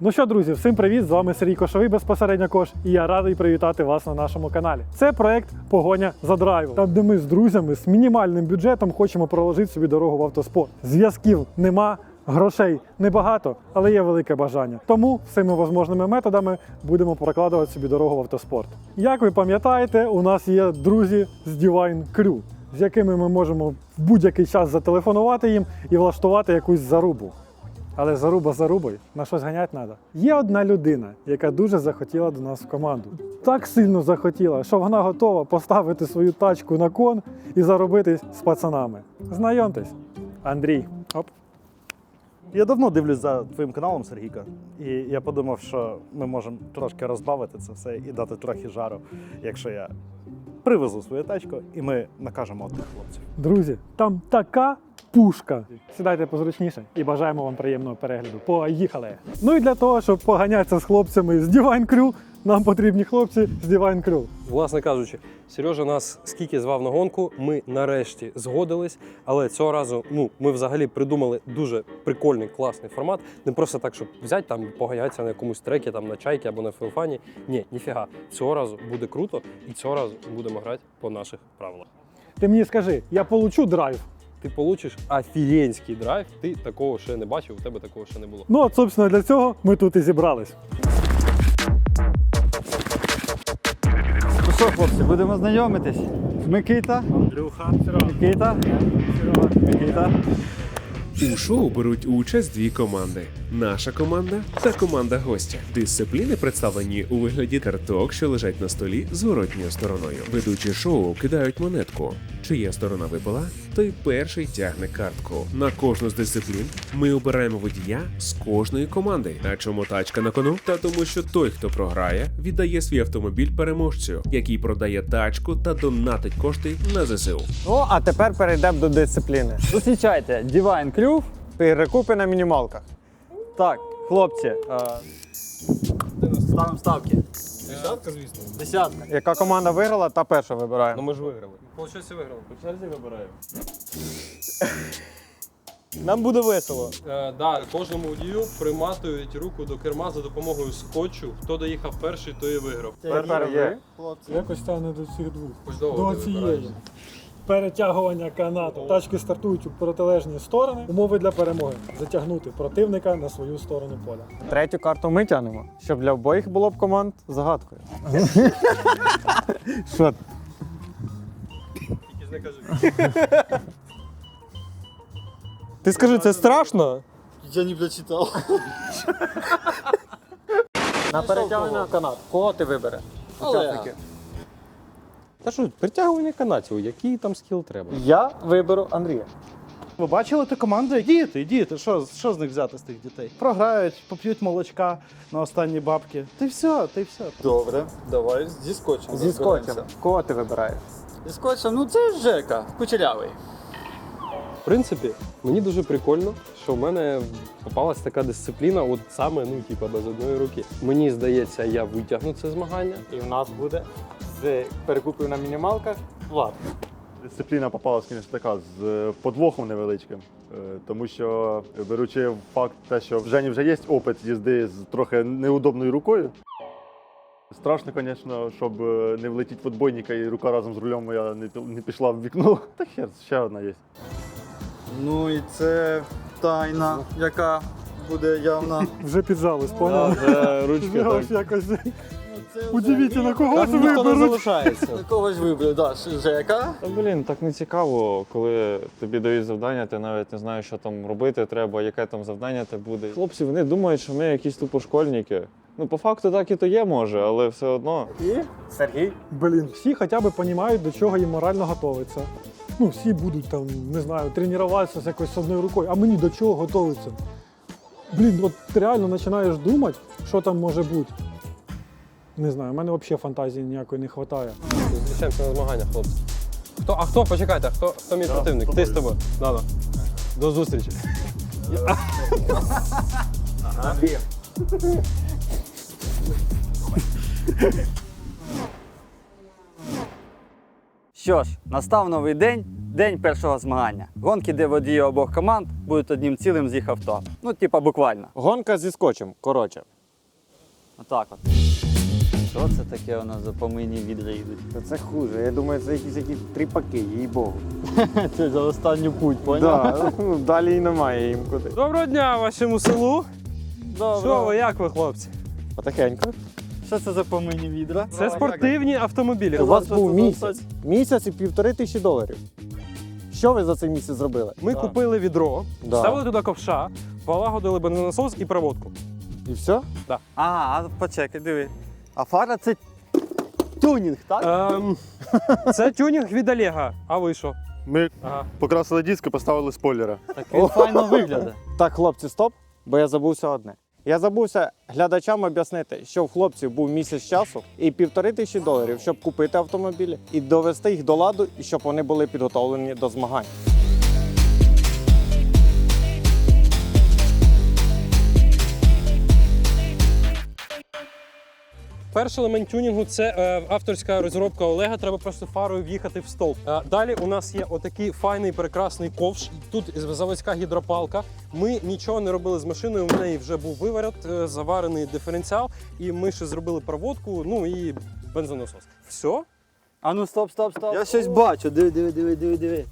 Ну що, друзі, всім привіт! З вами Сергій Кошовий, безпосередньо Кош, і я радий привітати вас на нашому каналі. Це проект Погоня за драйвом, там, де ми з друзями з мінімальним бюджетом хочемо проложити собі дорогу в автоспорт. Зв'язків нема. Грошей небагато, але є велике бажання. Тому всіми можливими методами будемо прокладувати собі дорогу в автоспорт. Як ви пам'ятаєте, у нас є друзі з Divine Crew, з якими ми можемо в будь-який час зателефонувати їм і влаштувати якусь зарубу. Але заруба зарубою, на щось ганять треба. Є одна людина, яка дуже захотіла до нас в команду. Так сильно захотіла, що вона готова поставити свою тачку на кон і заробити з пацанами. Знайомтесь, Андрій. Оп. Я давно дивлюсь за твоїм каналом, Сергійка, і я подумав, що ми можемо трошки розбавити це все і дати трохи жару, якщо я привезу свою тачку і ми накажемо одних хлопців. Друзі, там така пушка. Сідайте позручніше і бажаємо вам приємного перегляду. Поїхали! Ну і для того, щоб поганятися з хлопцями з Divine Crew, нам потрібні хлопці з Divine Crew. Власне кажучи, Сережа нас скільки звав на гонку, ми нарешті згодились. Але цього разу ну, ми взагалі придумали дуже прикольний, класний формат. Не просто так, щоб взяти там поганятися на якомусь трекі, там на чайки або на феофані. Ні, ніфіга. Цього разу буде круто, і цього разу будемо грати по наших правилах. Ти мені скажи, я получу драйв. Ти получиш офігенський драйв, ти такого ще не бачив, у тебе такого ще не було. Ну, от, собственно, для цього ми тут і зібрались. Ну що, хлопці, будемо знайомитись. Микита. Андрюха, Микита. Микита. У шоу беруть участь дві команди: наша команда та команда гостя. Дисципліни представлені у вигляді карток, що лежать на столі зворотньою стороною. Ведучі шоу кидають монетку. Чия сторона випала, той перший тягне картку. На кожну з дисциплін ми обираємо водія з кожної команди. На чому тачка на кону? Та тому, що той, хто програє, віддає свій автомобіль переможцю, який продає тачку та донатить кошти на ЗСУ. Ну, а тепер перейдемо до дисципліни. Зустрічайте, Divine Crew, перекупи на мінімалках. Так, хлопці. е, Ставимо ставки. Десятка, звісно. Десятка. Яка команда виграла, та перша вибирає. Ну ми ж виграли. Получається, виграли. По черзі вибираємо. Нам буде весело. Е, да, кожному водію приматують руку до керма за допомогою скотчу. Хто доїхав перший, той і виграв. Тепер є. Якось тягне до цих двох. Хоч довго До ти цієї. вибираєш. Перетягування канату. Тачки стартують у протилежні сторони. Умови для перемоги. Затягнути противника на свою сторону поля. Третю карту ми тягнемо, щоб для обоїх було б команд загадкою. Що? ти? Тільки не кажи. Ти скажи, це страшно? Я не прочитал. На перетягування канат. Кого ти вибереш? Учасники. Та що, притягування канатів, який там скіл треба? Я виберу Андрія. Ви бачили ті команди? Діти, діти, що, що з них взяти з тих дітей? Програють, поп'ють молочка на останні бабки. Ти все, ти все. Добре, давай зі скотчем. Зі скотчем. розберемося. Кого ти вибираєш? Зі скотчем, ну це Жека, кучерявий. В принципі, мені дуже прикольно, що в мене попалась така дисципліна, от саме, ну, типа, без одної руки. Мені здається, я витягну це змагання. І в нас буде з перекупів на мінімалках Влад. Дисципліна попалась, звісно, така з е, подвохом невеличким, Е, тому що беручи факт те, що в Жені вже є опит їзди з трохи неудобною рукою. Страшно, звісно, щоб е, не влетіти в отбойника і рука разом з рулем моя не, пішла в вікно. Та хер, ще одна є. Ну і це тайна, яка буде явна. Вже піджались, поняв? ручки Вже якось. Ну, це Удивіться, на кого ж Ніхто не виберуть. залишається. Когось вибрав, да, Жека. Та блін, так не цікаво, коли тобі дають завдання, ти навіть не знаєш, що там робити треба, яке там завдання те буде. Хлопці, вони думають, що ми якісь тупо школьники. Ну, по факту так і то є, може, але все одно. І Сергій. Блін, всі хоча б розуміють, до чого їм морально готуватися. Ну, всі будуть там, не знаю, тренуватися з якось з одною рукою, а мені до чого готуватися? Блін, от ти реально починаєш думати, що там може бути. Не знаю, в мене взагалі фантазії ніякої не вистачає. Зустрічаємося на змаганнях, хлопці. Хто, а хто? Почекайте, хто, хто мій противник? Ти з тобою. Надо. До зустрічі. Що ж, настав новий день, День першого змагання. Гонки, де водії обох команд будуть одним цілим з їх авто. Ну, типа буквально. Гонка зі скотчем. Коротше. Отак от. Що це таке у нас за помийні відра йдуть? Це хуже. Я думаю, це якісь якісь тріпаки, їй богу. Це за останню путь, поняв? Да, ну, далі і немає їм куди. Доброго дня вашому селу. Що ви, як ви, хлопці? Потихеньку. Що це за помийні відра? Це спортивні автомобілі. У вас був це місяць. Місяць і півтори тисячі доларів. Що ви за цей місяць зробили? Ми купили відро, Да. ставили туди ковша, полагодили бензонасос і проводку. І все? А, а почекай, диви. А фара це тюнінг, так? Ем, це тюнінг від Олега. А ви що? Ми Ага. покрасили диск і поставили спойлера. Так він файно виглядає. Так, хлопці, стоп, бо я забувся одне. Я забувся глядачам об'яснити, що в хлопців був місяць часу і півтори тисячі доларів, щоб купити автомобілі і довести їх до ладу, і щоб вони були підготовлені до змагань. Перший елемент тюнінгу це е, авторська розробка Олега. Треба просто фарою в'їхати в стовп. Е, далі у нас є отакий файний прекрасний ковш. Тут заводська гідропалка. Ми нічого не робили з машиною. У неї вже був виворот, е, заварений диференціал, і ми ще зробили проводку. Ну і бензонасос. Все? А ну стоп, стоп, стоп. Я щось бачу. Диви, диви, диви, диви, диви.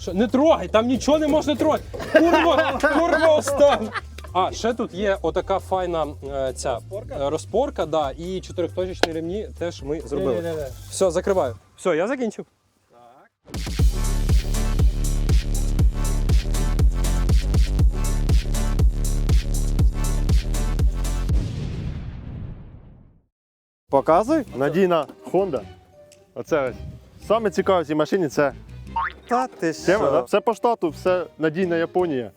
Що не трогай, там нічого не можна трогати. Курва, курва остан. А ще тут є отака файна е, ця е, розпорка, да, і чотирьохточечні ремні теж ми зробили. Все, закриваю. Все, я закінчив. Показуй? Надійна Honda. Оце ось. Саме цікаве в цій машині це Та ти тема, да? все по штату, все надійна Японія.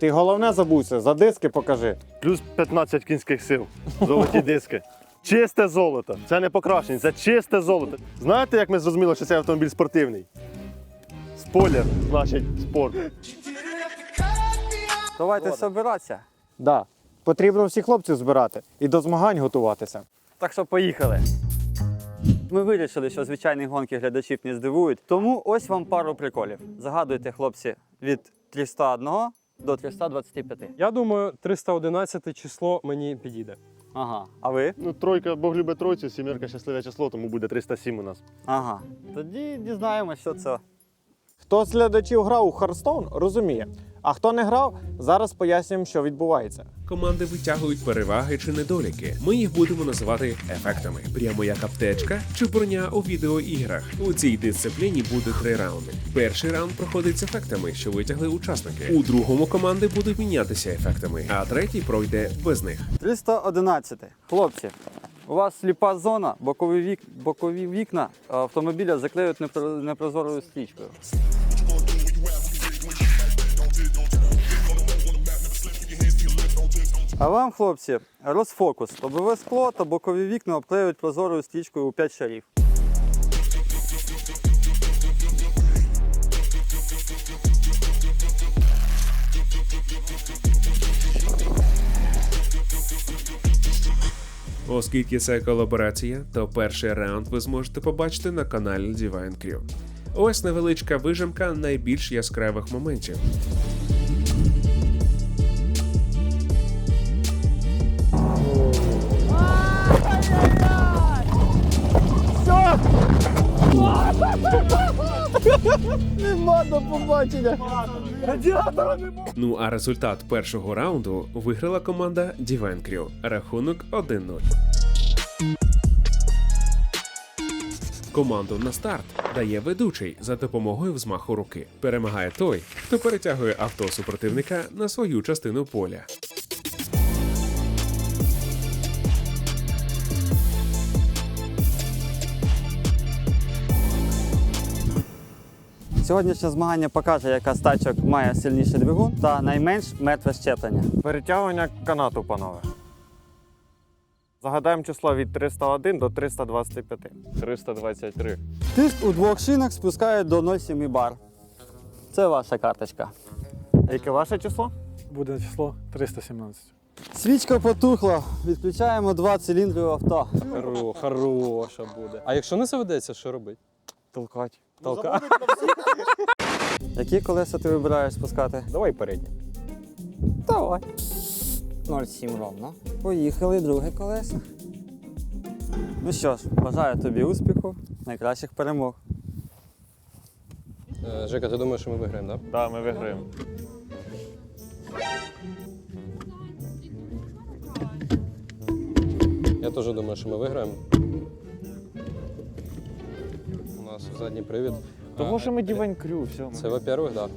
Ти головне забувся, за диски покажи. Плюс 15 кінських сил. Золоті диски. Чисте золото. Це не покращення, це чисте золото. Знаєте, як ми зрозуміли, що цей автомобіль спортивний? Спойлер, значить спорт. Давайте собиратися. Да. Потрібно всіх хлопців збирати і до змагань готуватися. Так що поїхали. Ми вирішили, що звичайні гонки глядачів не здивують. Тому ось вам пару приколів. Загадуйте, хлопці, від 301 до 325. Я думаю, 311 число мені підійде. Ага. А ви? Ну, тройка, Бог любить тройцю, сімерка щасливе число, тому буде 307 у нас. Ага. Тоді дізнаємося, що це. Хто з глядачів грав у Харстоун, розуміє. А хто не грав, зараз пояснюємо, що відбувається. Команди витягують переваги чи недоліки. Ми їх будемо називати ефектами, прямо як аптечка чи броня у відеоіграх. У цій дисципліні буде три раунди. Перший раунд проходить з ефектами, що витягли учасники. У другому команди будуть мінятися ефектами, а третій пройде без них. 311. Хлопці, у вас сліпа зона, бокові, вік... бокові вікна автомобіля заклеють непро- непрозорою стрічкою. А вам, хлопці, розфокус. Лобове скло та бокові вікна обклеюють прозорою стрічкою у 5 шарів. Оскільки це колаборація, то перший раунд ви зможете побачити на каналі Divine Crew. Ось невеличка вижимка найбільш яскравих моментів. Ну а результат першого раунду виграла команда Crew. Рахунок 1-0. Команду на старт дає ведучий за допомогою взмаху руки. Перемагає той, хто перетягує авто супротивника на свою частину поля. Сьогоднішнє змагання покаже, яка з тачок має сильніший двигун та найменш мертве щеплення. Перетягування канату, панове. Загадаємо число від 301 до 325. 323. Тиск у двох шинах спускає до 0,7 бар. Це ваша карточка. Яке ваше число? Буде число 317. Свічка потухла, відключаємо два циліндри у авто. Хоро, хороша буде. А якщо не заведеться, що робити? Толкать. Толка. Які колеса ти вибираєш спускати? Давай передні. Давай. 0,7 ровно. Поїхали, друге колесо. Ну що ж, бажаю тобі успіху, найкращих перемог. Е, Жека, ти думаєш, що ми виграємо, так? Так, ми виграємо. Я теж думаю, що ми виграємо. Нас задній привід. Того, що ми дівень крю, все. Це, во-первых, так.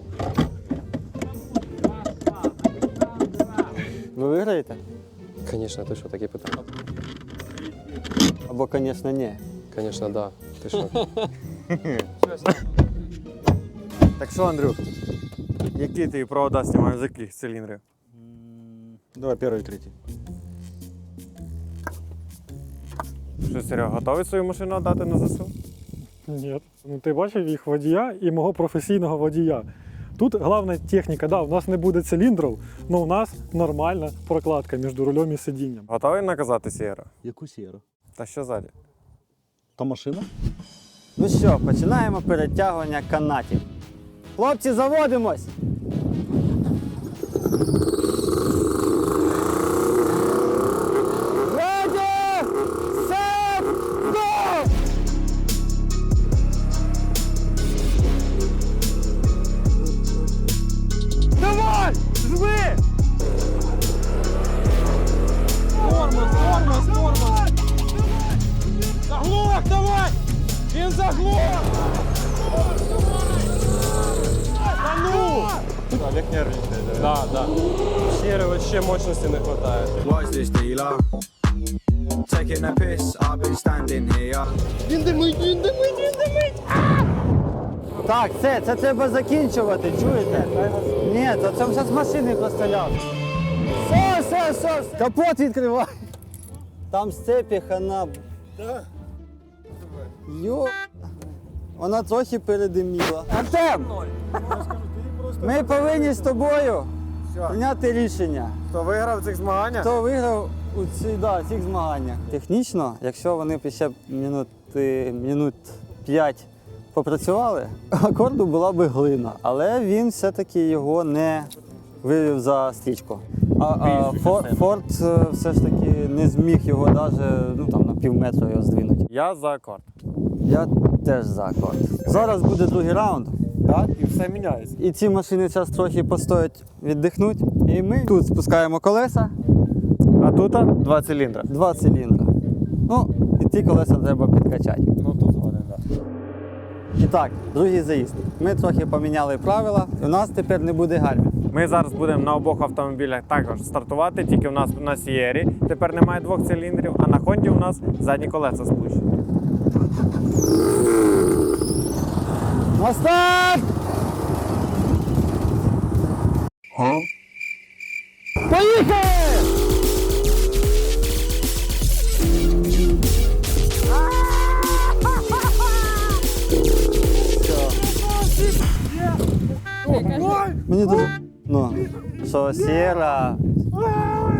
Ви виграєте? Да. Звісно, ти що, такі питання? Або, звісно, ні. Звісно, да. Ти що? Так що, Андрюх, які ти провода знімаєш з яких циліндрів? Давай перший, третій. Що, Серега, готовий свою машину дати на ЗСУ? Ні. Ну ти бачив їх водія і мого професійного водія. Тут головна техніка, да, у нас не буде циліндрів, але у нас нормальна прокладка між рулем і сидінням. Готовий наказати Сієра? Яку сієру? Та що ззаді? То машина? Ну що, починаємо перетягування канатів. Хлопці, заводимось! Так, це, це треба закінчувати, чуєте? Ні, то це вже з машини простріляв. Все, все, все, все. Капот відкривай. Там сцепі хана. Йо. Вона трохи передиміла. Артем! Ми повинні з тобою прийняти рішення. Хто виграв цих змаганнях? Хто виграв у ці, да, цих змаганнях? Технічно, якщо вони ще минут, минут 5 попрацювали, акорду була би глина. Але він все-таки його не вивів за стрічку. А, а Фор- Форд е, все ж таки не зміг його навіть ну, там, на пів метра його здвинути. Я за акорд. Я теж за акорд. Зараз буде другий раунд. Так, і все міняється. І ці машини зараз трохи постоять віддихнуть. І ми тут спускаємо колеса. А тут два циліндри. Два циліндра. Ну, і ці колеса треба підкачати. Ну. І так, другий заїзд. Ми трохи поміняли правила, і у нас тепер не буде гальмів. Ми зараз будемо на обох автомобілях також стартувати, тільки у нас на Сієрі тепер немає двох циліндрів, а на Хонді у нас задні колеса спущені. На старт! Поїхали! Мені дуже ну, що Сієра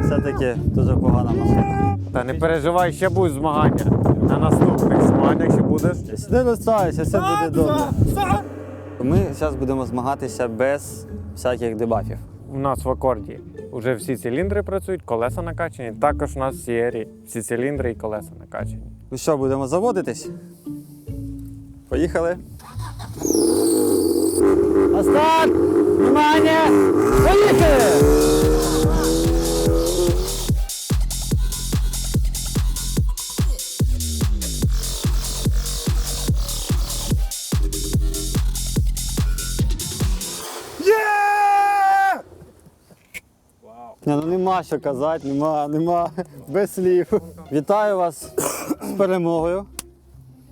все-таки дуже погана машина. Та не переживай, ще будуть змагання. На наступних змаганнях ще будеш. Не розстраюйся, все буде добре. Ми зараз будемо змагатися без всяких дебафів. У нас в акорді вже всі циліндри працюють, колеса накачані. Також у нас в Сієрі всі циліндри і колеса накачані. Ну що, будемо заводитись? Поїхали. На старт! Внимание! Поїхали! Ні, ну нема що казати, нема, нема, без слів. Вітаю вас з перемогою.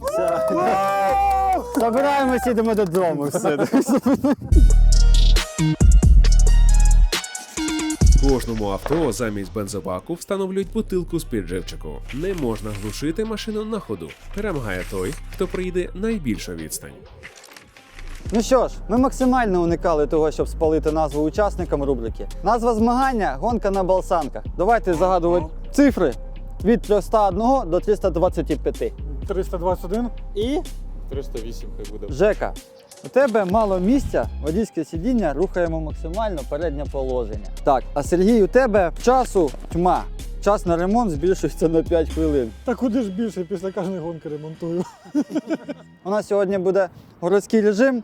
Все. Забираємося, йдемо додому. Все. Кожному авто замість бензобаку встановлюють бутилку з підживчику. Не можна глушити машину на ходу. Перемагає той, хто проїде найбільшу відстань. Ну що ж, ми максимально уникали того, щоб спалити назву учасникам рубрики. Назва змагання гонка на балсанках. Давайте загадувати цифри від 301 до 325. 321. І 308 хай буде. Жека, у тебе мало місця, водійське сидіння рухаємо максимально переднє положення. Так, а Сергій, у тебе часу тьма. Час на ремонт збільшується на 5 хвилин. Та куди ж більше після кожної гонки ремонтую. У нас сьогодні буде городський режим,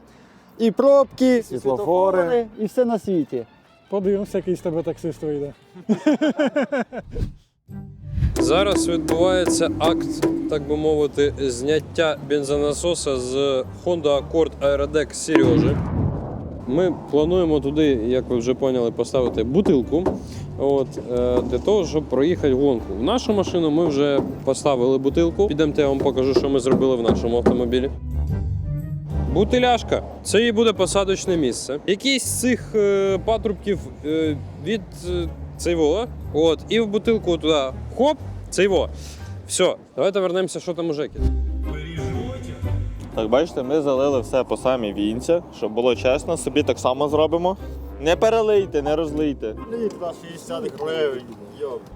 і пробки, і світлофори. і все на світі. Подивимося, який з тебе таксист вийде. Зараз відбувається акт, так би мовити, зняття бензонасоса з Honda Accord Aerodeck Сережі. Ми плануємо туди, як ви вже поняли, поставити бутилку. От, е, для того, щоб проїхати гонку. В нашу машину ми вже поставили бутилку. Підемте, я вам покажу, що ми зробили в нашому автомобілі. Бутиляшка це її буде посадочне місце. Якийсь з цих е, патрубків е, від е, цейво, от, і в бутилку туди хоп, цейво. Все, давайте вернемося, що там у Жекі. Так, бачите, ми залили все по самі вінця, щоб було чесно, собі так само зробимо. Не перелийте, не розлийте. Літра 60 гривень.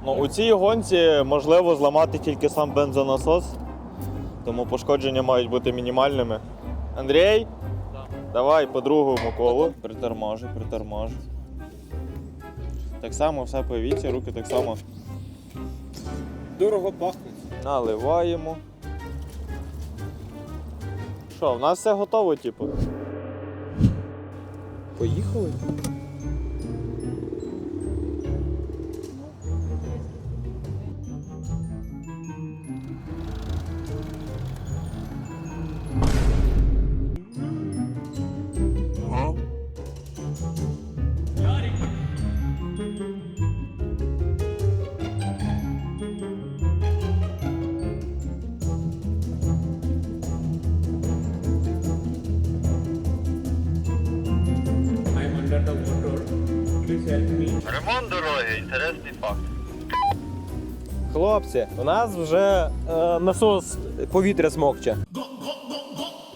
Ну, у цій гонці можливо зламати тільки сам бензонасос, тому пошкодження мають бути мінімальними. Андрій, давай по другому колу. Приторможу, приторможу. Так само все повіться, руки так само. Дорого пахне. Наливаємо. Що, в нас все готово, типу. Поїхали? Хлопці, у нас вже е, насос повітря смокче.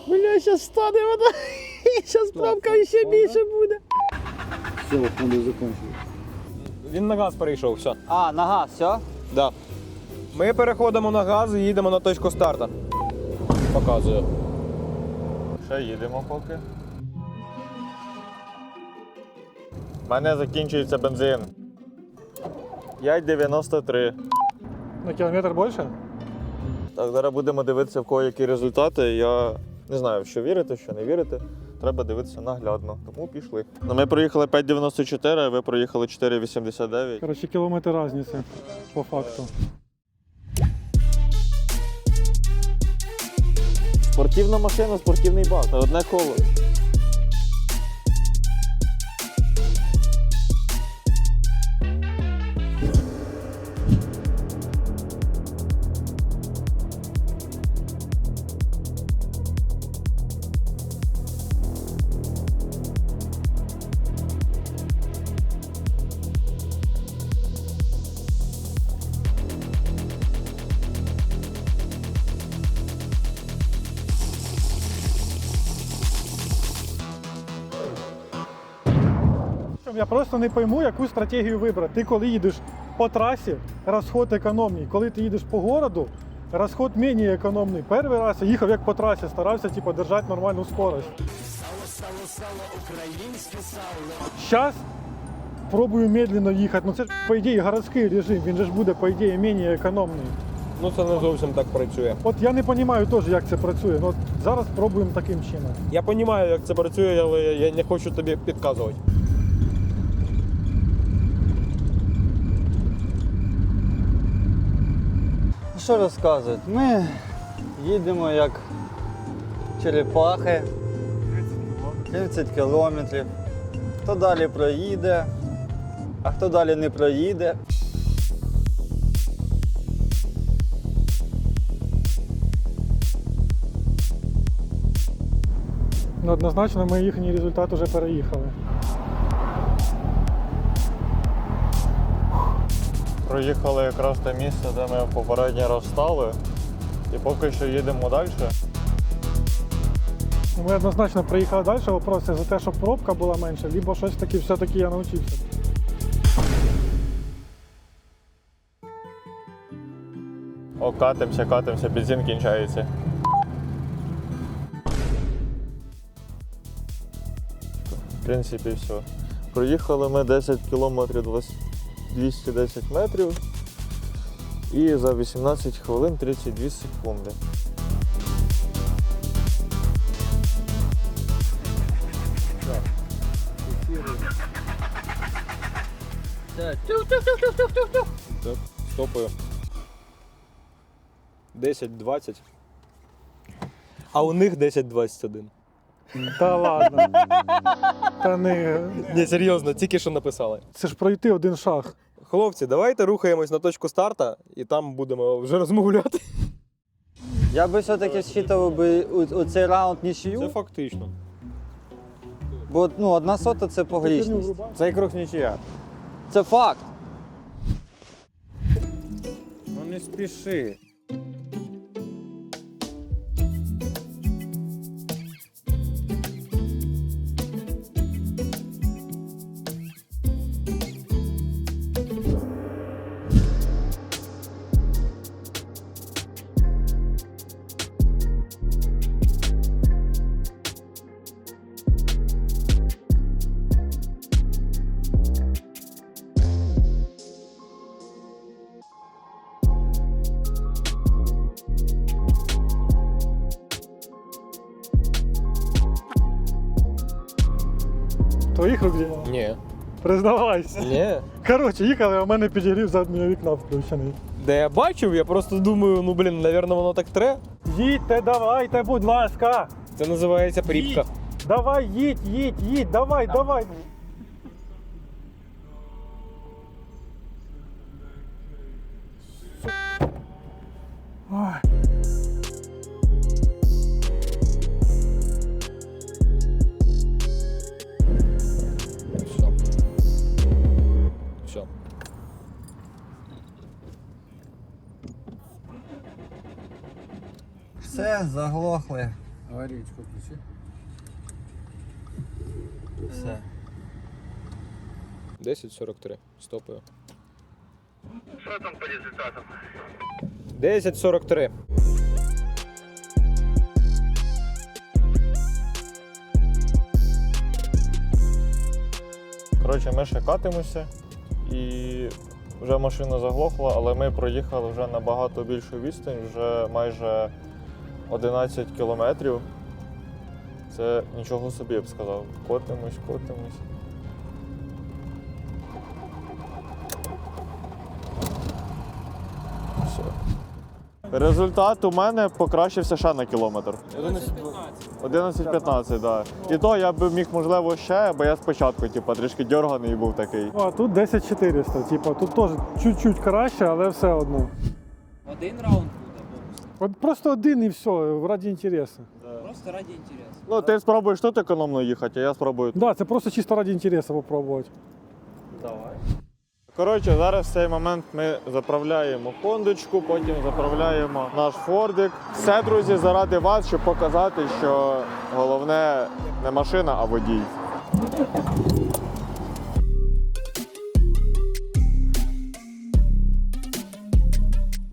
Бля, зараз стане вода. Зараз пробка ще більше буде. Він на газ перейшов, все. А, на газ, все? Да. Ми переходимо на газ і їдемо на точку старту. Показую. Ще їдемо поки. У мене закінчується бензин. 5,93. На кілометр більше? Так, зараз будемо дивитися, в кого які результати. Я не знаю, в що вірити, що не вірити. Треба дивитися наглядно. Тому пішли. Ну, ми проїхали 5,94, а ви проїхали 4,89. Коротше, кілометр різниці по факту. Спортивна машина, спортивний бак. Одне коло. Я просто не пойму, яку стратегію вибрати. Ти коли їдеш по трасі, розход економний. Коли ти їдеш по городу, розход менш економний. Перший раз я їхав як по трасі, старався типу, держати нормальну скорость. Зараз пробую медленно їхати. Ну це ж по ідеї городський режим, він же ж буде по ідеї менш економний. Ну це не зовсім так працює. От я не розумію теж, як це працює. Ну, от зараз пробуємо таким чином. Я розумію, як це працює, але я не хочу тобі підказувати. Що розказують? Ми їдемо як черепахи. 30 кілометрів. Хто далі проїде, а хто далі не проїде. Ну, однозначно, ми їхній результат вже переїхали. проїхали якраз те місце, де ми попередньо розстали. І поки що їдемо далі. Ми однозначно приїхали далі, вопрос за те, щоб пробка була менша, либо щось таке все-таки я навчився. О, катимося, катимося, бензин кінчається. В принципі, все. Проїхали ми 10 кілометрів 20. 210 метрів. І за 18 хвилин 32 секунди. Так, стопаю. 10-20. А у них 10-21. Та ладно. Та не. Ні, серйозно, тільки що написали. Це ж пройти один шаг. Хлопці, давайте рухаємось на точку старта і там будемо вже розмовляти. Я би все-таки зчитував би у, у цей раунд нічию, фактично. бо ну, одна сота це погрішність. Цей круг нічия. Це факт. Ну не спіши. Твоїх рук діло? Ні. Признавайся. Ні. Коротше, їхали, а в мене підігрів заднього вікна включений. Де я бачив, я просто думаю, ну блін, напевно, воно так тре. Їдьте, давайте, будь ласка. Це називається пріпка. Давай, їдь, їдь, їдь, давай, давай. Все, заглохли. Аварійку включи. Все. 10.43. Стопаю. Що там по результатам? 10.43. Коротше, ми ще катимося і вже машина заглохла, але ми проїхали вже набагато більшу відстань, вже майже 11 кілометрів. Це нічого собі я б сказав. Котимось, котимось. Все. Результат у мене покращився ще на кілометр. 11-15, так. Да. І то я б міг, можливо, ще, бо я спочатку типу, трішки дерганий був такий. А тут 10 400. Типа, тут теж чуть-чуть краще, але все одно. Один раунд. От просто один і все, раді інтересу. Просто раді інтересу. Ну, ти спробуєш тут економно їхати, а я спробую. Да, це просто чисто раді інтересу попробувати. Коротше, зараз в цей момент ми заправляємо хондочку, потім заправляємо наш фордик. Все, друзі, заради вас, щоб показати, що головне не машина, а водій.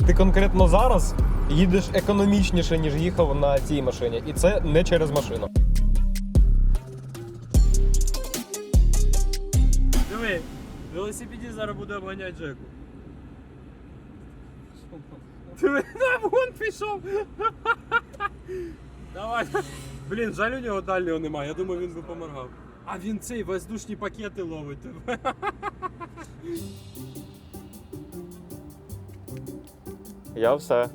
Ти конкретно зараз їдеш економічніше, ніж їхав на цій машині. І це не через машину. Диви, велосипедист зараз буде обганяти Джеку. Диви, на вон пішов. Давай. Блін, жаль у нього дальнього немає. Я думаю, він би поморгав. А він цей воздушні пакети ловить. Я все.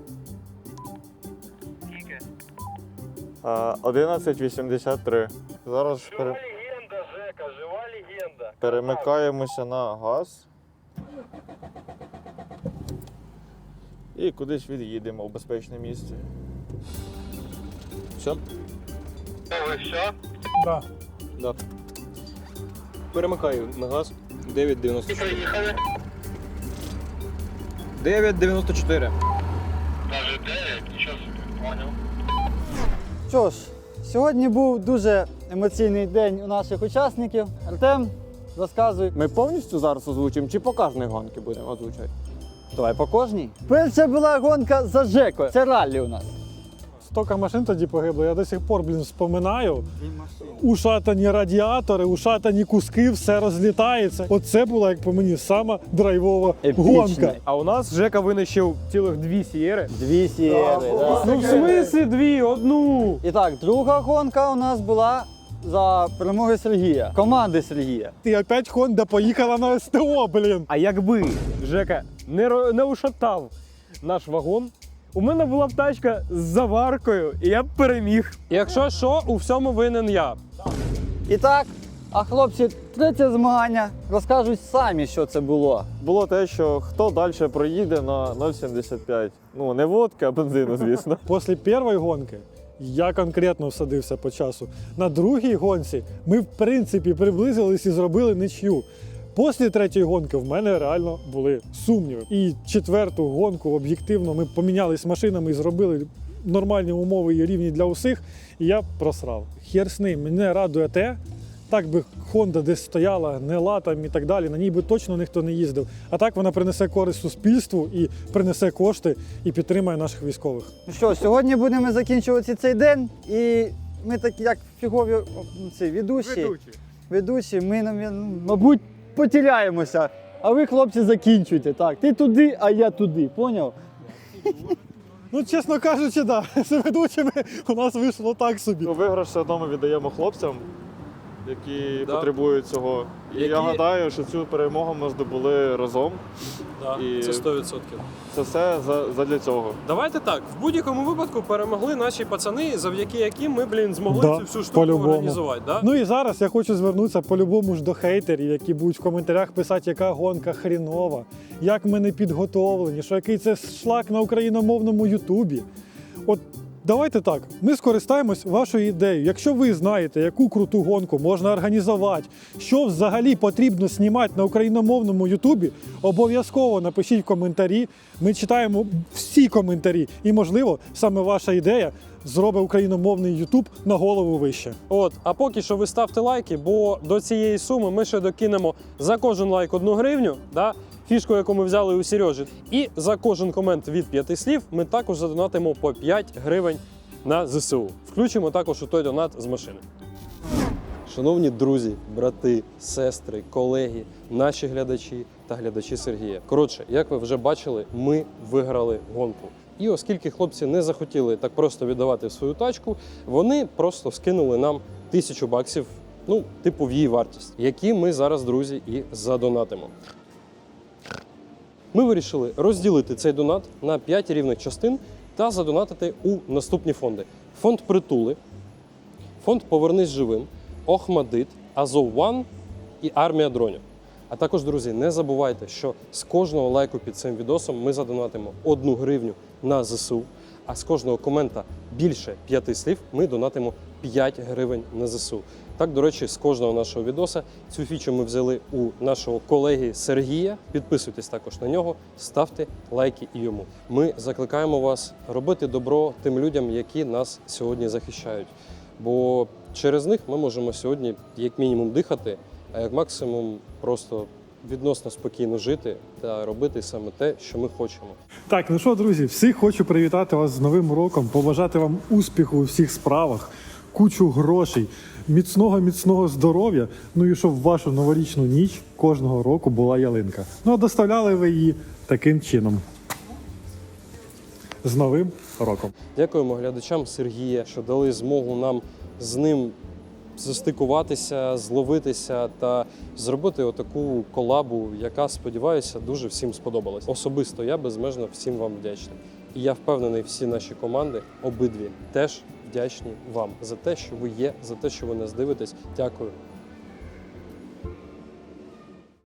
11.83. Зараз ж пере... легенда, Жека, жива легенда. перемикаємося на газ. І кудись від'їдемо в безпечне місце. Все? Да. Да. Перемикаю на газ. 9.94. 9.94. Що ж, сьогодні був дуже емоційний день у наших учасників. Артем, розказуй. Ми повністю зараз озвучимо чи по кожній гонки будемо озвучувати? Давай по кожній. Перша була гонка за Жеко. Це раллі у нас. Стільки машин тоді погибло, я до сих пор, блін, вспоминаю. Ушатані радіатори, ушатані куски, все розлітається. Оце була, як по мені, сама драйвова гонка. А у нас Жека винищив цілих дві сієри. Дві сієри. Да. Ну в смислі дві, одну. І так, друга гонка у нас була за перемоги Сергія, команди Сергія. І опять Honda поїхала на СТО, блін. А якби Жека не, не ушатав наш вагон, у мене була б тачка з заваркою, і я б переміг. Якщо що, у всьому винен я. І так, а хлопці, третє змагання розкажуть самі, що це було. Було те, що хто далі проїде на 0,75. Ну, не водка, а бензину, звісно. Після першої гонки я конкретно всадився по часу. На другій гонці ми, в принципі, приблизились і зробили нічю. Після третьої гонки в мене реально були сумніви. І четверту гонку об'єктивно ми помінялись машинами і зробили нормальні умови і рівні для усіх. І я просрав. Хер з ним, мене радує те. Так би Honda десь стояла, гнила там і так далі. На ній би точно ніхто не їздив. А так вона принесе користь суспільству і принесе кошти і підтримає наших військових. Ну що, сьогодні будемо закінчувати цей день, і ми такі, як фігові ну, ці, ведучі, ведучі, ми, мабуть, потеряємося. А ви, хлопці, закінчуйте. Так, ти туди, а я туди. Поняв? Ну, чесно кажучи, да, з ведучими у нас вийшло так собі. Ну, виграш все одно ми віддаємо хлопцям, які Да. потребують цього. І Які- я гадаю, що цю перемогу ми здобули разом. Да, І- Це 100%. Це все за, задля цього. Давайте так. В будь-якому випадку перемогли наші пацани, завдяки яким ми, блін, змогли Да, цю всю штуку по-любому. організувати. Да? Ну і зараз я хочу звернутися по-любому ж до хейтерів, які будуть в коментарях писати, яка гонка хрінова, як ми не підготовлені, що який це шлак на україномовному Ютубі. От давайте так, ми скористаємось вашою ідеєю. Якщо ви знаєте, яку круту гонку можна організувати, що взагалі потрібно знімати на україномовному Ютубі, обов'язково напишіть в коментарі. Ми читаємо всі коментарі, і, можливо, саме ваша ідея зробить україномовний Ютуб на голову вище. От, а поки що ви ставте лайки, бо до цієї суми ми ще докинемо за кожен лайк одну гривню, да? Фішку, яку ми взяли у Сережі. І за кожен комент від п'яти слів ми також задонатимо по 5 гривень на ЗСУ. Включимо також у той донат з машини. Шановні друзі, брати, сестри, колеги, наші глядачі та глядачі Сергія. Коротше, як ви вже бачили, ми виграли гонку. І оскільки хлопці не захотіли так просто віддавати свою тачку, вони просто скинули нам тисячу баксів, ну, типу, в її вартість, які ми зараз, друзі, і задонатимо. Ми вирішили розділити цей донат на 5 рівних частин та задонатити у наступні фонди: фонд притули, фонд Повернись живим, Охмадит, Азов і армія дронів. А також, друзі, не забувайте, що з кожного лайку під цим відосом ми задонатимо одну гривню на ЗСУ, а з кожного комента більше п'яти слів ми донатимо 5 гривень на ЗСУ. Так, до речі, з кожного нашого відоса цю фічу ми взяли у нашого колеги Сергія. Підписуйтесь також на нього, ставте лайки і йому. Ми закликаємо вас робити добро тим людям, які нас сьогодні захищають. Бо через них ми можемо сьогодні, як мінімум, дихати, а як максимум просто відносно спокійно жити та робити саме те, що ми хочемо. Так, ну що, друзі, всіх хочу привітати вас з Новим роком, побажати вам успіху у всіх справах, кучу грошей, міцного міцного здоров'я. Ну і щоб в вашу новорічну ніч кожного року була ялинка. Ну а доставляли ви її таким чином. З Новим роком! Дякуємо глядачам Сергія, що дали змогу нам з ним застикуватися, зловитися та зробити отаку колабу, яка, сподіваюся, дуже всім сподобалась. Особисто я безмежно всім вам вдячний. І я впевнений, всі наші команди, обидві, теж вдячні вам за те, що ви є, за те, що ви нас дивитесь. Дякую.